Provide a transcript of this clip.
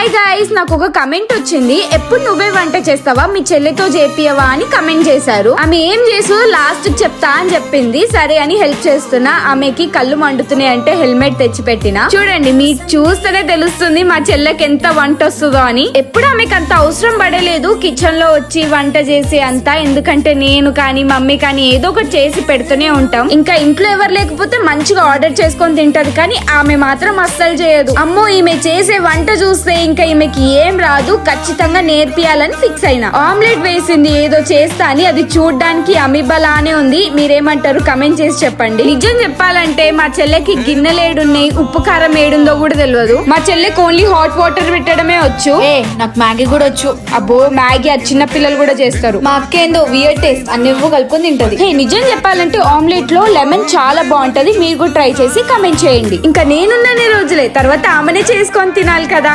Hi guys నాకు ఒక comment వచ్చింది. ఎప్పుడు నువ్వే వంట చేస్తావా? మీ చెల్లితో చేపియవా అని కమెంట్ చేశారు. ఆమె ఏం చేసు? లాస్ట్ చెప్తా అని చెప్పింది. సరే అని హెల్ప్ చేస్తున్నా. ఆమెకి కళ్ళు మండుతున్నాయి అంటే హెల్మెట్ తెచ్చి పెట్టిన చూడండి మీకు చూస్తేనే తెలుస్తుంది మా చెల్లెకి ఎంత వంట వస్తుందో అని. ఎప్పుడు ఆమెకి అంత అవసరం పడలేదు. కిచెన్లో వచ్చి వంట చేసి అంతా. ఎందుకంటే నేను కానీ మమ్మీ కానీ ఏదో ఒకటి చేసి పెడుతూనే ఉంటాం. ఇంకా ఇంట్లో ఎవరు లేకపోతే మంచిగా ఆర్డర్ చేసుకొని తింటది కానీ ఆమె మాత్రం అస్సలు చేయదు. అమ్మో ఈమె చేసే వంట చూస్తే ఇంకా ఈమెకి ఏం రాదు ఖచ్చితంగా నేర్పియాలని ఫిక్స్ అయినా. ఆమ్లెట్ వేసింది ఏదో చేస్తా అని అది చూడ్డానికి అమిబలానే ఉంది. మీరేమంటారు? కమెంట్ చేసి చెప్పండి. నిజం చెప్పాలంటే మా చెల్లెకి గిన్నెలు ఏడున్నాయి ఉప్పు కారం ఏడుందో కూడా తెలియదు మా చెల్లెకి ఓన్లీ హాట్ వాటర్ పెట్టడమే వచ్చు. ఏ నాకు మ్యాగీ కూడా వచ్చు. అబ్బో మ్యాగీ అది చిన్న పిల్లలు కూడా చేస్తారు. మా అక్క ఏందో వియర్ టేస్ట్ అన్ని కలుపుకొని తింటది. హే నిజం చెప్పాలంటే ఆమ్లెట్లో లెమన్ చాలా బాగుంటది. మీరు కూడా ట్రై చేసి కమెంట్ చేయండి. ఇంకా నేనున్నన్ని రోజులే తర్వాత ఆమెనే చేసుకొని తినాలి కదా.